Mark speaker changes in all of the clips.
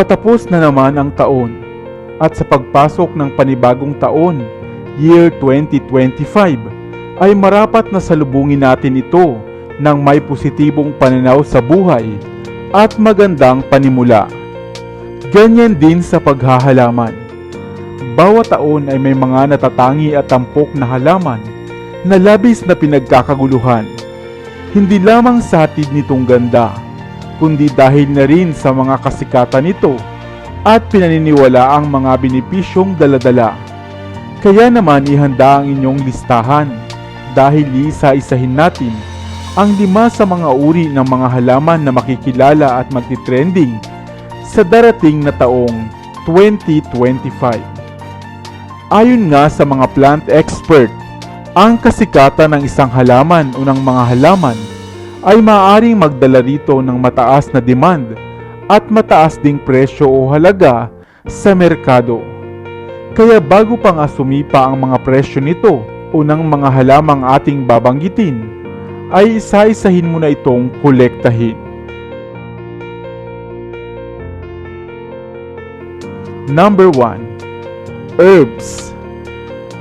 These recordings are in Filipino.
Speaker 1: Patapos na naman ang taon at sa pagpasok ng panibagong taon, year 2025, ay marapat na salubungin natin ito ng may positibong pananaw sa buhay at magandang panimula. Ganyan din sa paghahalaman. Bawat taon ay may mga natatangi at tampok na halaman na labis na pinagkakaguluhan. Hindi lamang sa hatid nitong ganda, kundi dahil na rin sa mga kasikatan nito at pinaniniwala ang mga benepisyong daladala. Kaya naman ihanda ang inyong listahan dahil iisa-isahin natin ang lima sa mga uri ng mga halaman na makikilala at magti-trending sa darating na taong 2025. Ayon nga sa mga plant expert, ang kasikatan ng isang halaman o ng mga halaman ay maaaring magdala rito ng mataas na demand at mataas ding presyo o halaga sa merkado. Kaya bago pa nga sumipa ang mga presyo nito o ng mga halamang ating babanggitin, ay isa-isahin mo na itong kolektahin. Number 1. Herbs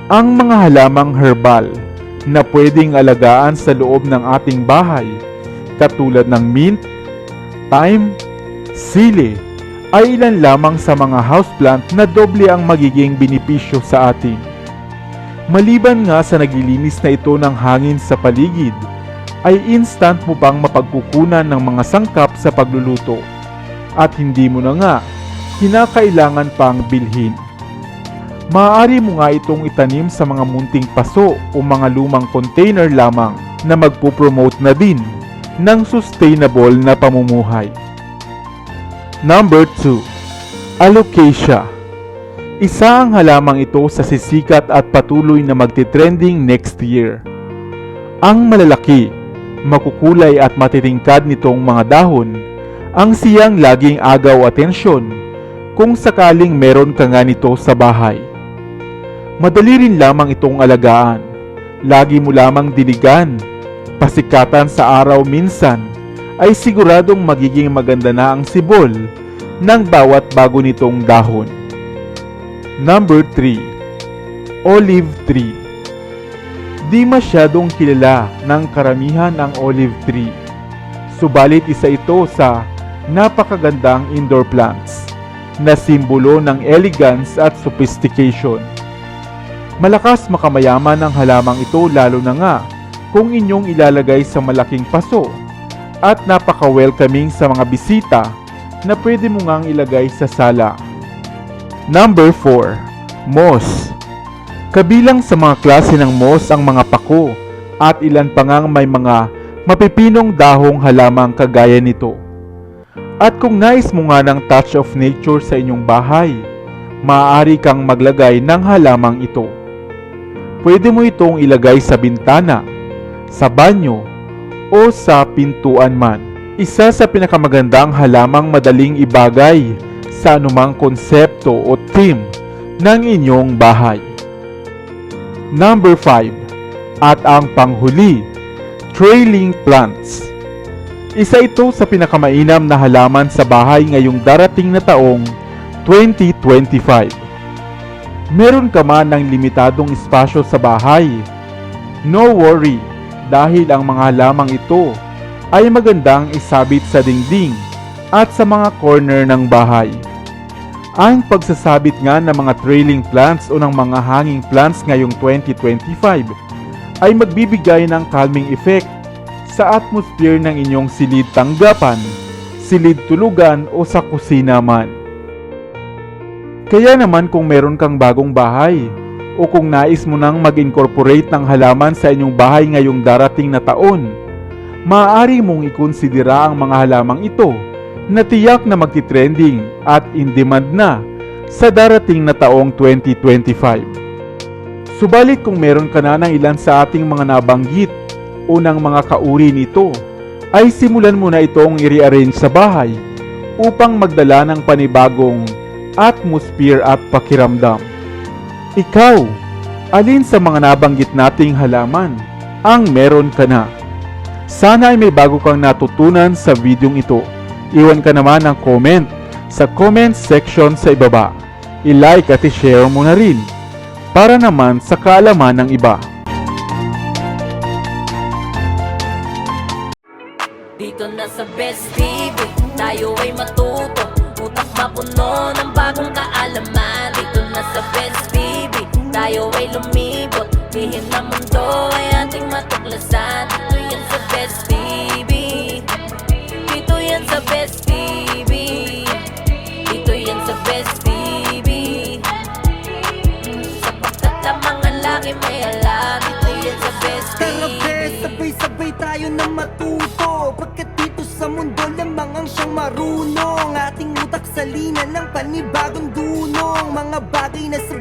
Speaker 1: Ang mga halamang herbal na pwedeng alagaan sa loob ng ating bahay katulad ng mint, thyme, sili ay ilan lamang sa mga houseplant na doble ang magiging benepisyo sa atin. Maliban nga sa naglilinis na ito ng hangin sa paligid, ay instant mo pang mapagkukunan ng mga sangkap sa pagluluto. At hindi mo na nga, kinakailangan pang bilhin. Maaari mo nga itong itanim sa mga munting paso o mga lumang container lamang na magpupromote na din ng sustainable na pamumuhay. Number 2. Alocasia Isa ang halamang ito sa sisikat at patuloy na magti-trending next year. Ang malalaki, makukulay at matitingkad nitong mga dahon ang siyang laging agaw atensyon kung sakaling meron ka nga nito sa bahay. Madali rin lamang itong alagaan. Lagi mo lamang diligan. Pasikatan sa araw minsan ay siguradong magiging maganda na ang sibol ng bawat bago nitong dahon. Number 3. Olive tree. Di masyadong kilala ng karamihan ang olive tree. Subalit isa ito sa napakagandang indoor plants na simbolo ng elegance at sophistication. Malakas makamayaman ang halamang ito lalo na nga kung inyong ilalagay sa malaking paso at napaka-welcoming sa mga bisita na pwede mo ngang ilagay sa sala. Number 4. Moss Kabilang sa mga klase ng moss ang mga pako at ilan pa ngang may mga mapipinong dahong halamang kagaya nito. At kung nais mo nga ng touch of nature sa inyong bahay, maaari kang maglagay ng halamang ito. Pwede mo itong ilagay sa bintana, sa banyo, o sa pintuan man. Isa sa pinakamagandang halamang madaling ibagay sa anumang konsepto o theme ng inyong bahay. Number 5. At ang panghuli, trailing plants. Isa ito sa pinakamainam na halaman sa bahay ngayong darating na taong 2025. Meron ka man ng limitadong espasyo sa bahay. No worry dahil ang mga halamang ito ay magandang isabit sa dingding at sa mga corner ng bahay. Ang pagsasabit nga ng mga trailing plants o ng mga hanging plants ngayong 2025 ay magbibigay ng calming effect sa atmosphere ng inyong silid tanggapan, silid tulugan o sa kusina man. Kaya naman kung meron kang bagong bahay o kung nais mo nang mag-incorporate ng halaman sa inyong bahay ngayong darating na taon, maaari mong ikonsidera ang mga halamang ito na tiyak na magti-trending at in demand na sa darating na taong 2025. Subalit kung meron ka na ng ilan sa ating mga nabanggit o ng mga kauri nito, ay simulan mo na itong i-rearrange sa bahay upang magdala ng panibagong atmosphere at pakiramdam. Ikaw, alin sa mga nabanggit nating halaman ang meron ka na? Sana ay may bago kang natutunan sa videong ito. Iwan ka naman ng comment sa comment section sa ibaba. I-like at i-share mo na rin para naman sa kaalaman ng iba.
Speaker 2: Dito na sa Best TV, tayo ay matuto Utak mapuno ng bagong yan sa Best TV Dito yan sa Best TV Sapagkat ang laki may alam. Dito yan sa Best
Speaker 3: Tara
Speaker 2: TV
Speaker 3: bes, sabay-sabay tayo na matuto. Pagkat dito sa mundo lamang ang siyang marunong. Ating utak sa lina ng panibagong dunong. Mga bagay na sa